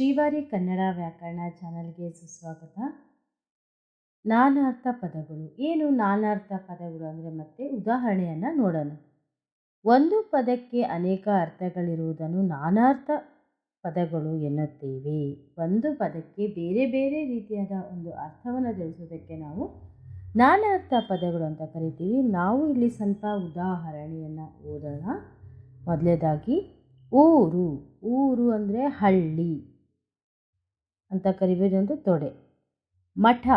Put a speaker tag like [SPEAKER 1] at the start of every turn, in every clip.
[SPEAKER 1] ಶ್ರೀವಾರಿ ಕನ್ನಡ ವ್ಯಾಕರಣ ಚಾನಲ್ಗೆ ಸುಸ್ವಾಗತ. ನಾನಾರ್ಥ ಪದಗಳು. ಏನು ನಾನಾರ್ಥ ಪದಗಳು ಅಂದರೆ ಮತ್ತೆ ಉದಾಹರಣೆಯನ್ನು ನೋಡೋಣ. ಒಂದು ಪದಕ್ಕೆ ಅನೇಕ ಅರ್ಥಗಳಿರುವುದನ್ನು ನಾನಾರ್ಥ ಪದಗಳು ಎನ್ನುತ್ತೇವೆ. ಒಂದು ಪದಕ್ಕೆ ಬೇರೆ ಬೇರೆ ರೀತಿಯಾದ ಒಂದು ಅರ್ಥವನ್ನು ತಿಳಿಸೋದಕ್ಕೆ ನಾವು ನಾನಾರ್ಥ ಪದಗಳು ಅಂತ ಕರಿತೀವಿ. ನಾವು ಇಲ್ಲಿ ಸ್ವಲ್ಪ ಉದಾಹರಣೆಯನ್ನು ಓದೋಣ. ಮೊದಲೇದಾಗಿ ಊರು. ಊರು ಅಂದರೆ ಹಳ್ಳಿ. ಅಂತ ಕರಿಬೋದು ಒಂದು ತೊಡೆ. ಮಠ,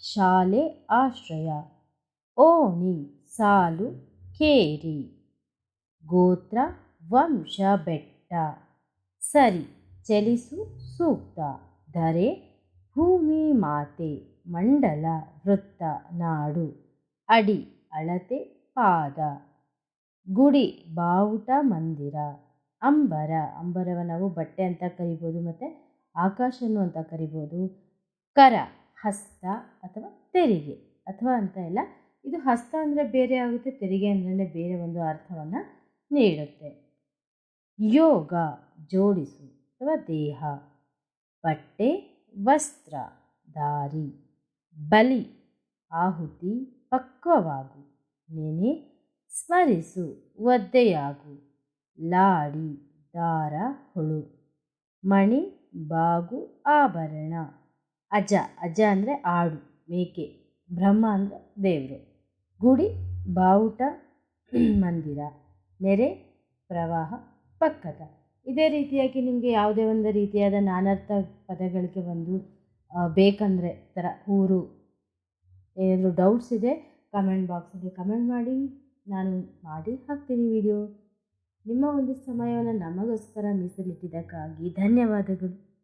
[SPEAKER 1] ಶಾಲೆ, ಆಶ್ರಯ. ಓಣಿ ಸಾಲು ಕೇರಿ. ಗೋತ್ರ, ವಂಶ, ಬೆಟ್ಟ. ಸರಿ, ಚಲಿಸು ಸೂಕ್ತ. ಧರೆ, ಭೂಮಿ, ಮಾತೆ, ಮಂಡಲ, ವೃತ್ತ, ನಾಡು. ಅಡಿ, ಅಳತೆ, ಪಾದ. ಗುಡಿ, ಬಾವುಟ, ಮಂದಿರ. ಅಂಬರ, ಅಂಬರವ ನಾವು ಬಟ್ಟೆ ಅಂತ ಕರಿಬೋದು ಮತ್ತು ಆಕಾಶನು ಅಂತ ಕರಿಬೋದು. ಕರ, ಹಸ್ತ ಅಥವಾ ತೆರಿಗೆ ಅಥವಾ ಅಂತ ಇಲ್ಲ. ಇದು ಹಸ್ತ ಅಂದರೆ ಬೇರೆ ಆಗುತ್ತೆ, ತೆರಿಗೆ ಅಂದ್ರೆ ಬೇರೆ ಒಂದು ಅರ್ಥವನ್ನು ನೀಡುತ್ತೆ. ಯೋಗ, ಜೋಡಿಸು ಅಥವಾ ದೇಹ. ಬಟ್ಟೆ, ವಸ್ತ್ರ, ದಾರಿ. ಬಲಿ, ಆಹುತಿ, ಪಕ್ವವಾಗು. ನೆನೆ, ಸ್ಮರಿಸು, ಒದ್ದೆಯಾಗು. ಲಾಡಿ, ದಾರ, ಹುಳು. ಮಣಿ ಬಾಗು ಆಭರಣ. ಅಜ ಅಜ ಅಂದರೆ ಆಡು, ಮೇಕೆ. ಬ್ರಹ್ಮ ಅಂದರೆ ದೇವರು. ಗುಡಿ, ಬಾವುಟ, ಮಂದಿರ. ನೆರೆ, ಪ್ರವಾಹ, ಪಕ್ಕದ. ಇದೇ ರೀತಿಯಾಗಿ ನಿಮಗೆ ಯಾವುದೇ ಒಂದು ರೀತಿಯಾದ ನಾನರ್ಥ ಪದಗಳಿಗೆ ಒಂದು ಬೇಕಂದರೆ ಥರ ಊರು ಏನಾದರೂ ಡೌಟ್ಸ್ ಇದೆ ಕಮೆಂಟ್ ಬಾಕ್ಸಲ್ಲಿ ಕಮೆಂಟ್ ಮಾಡಿ. ನಾನು ಮಾಡಿ ಹಾಕ್ತೀನಿ ವಿಡಿಯೋ ನಿಮ್ಮ ಒಂದು ಸಮಯವನ್ನು ನಮಗೋಸ್ಕರ ಮೀಸಲಿಟ್ಟಿದ್ದಕ್ಕಾಗಿ ಧನ್ಯವಾದಗಳು.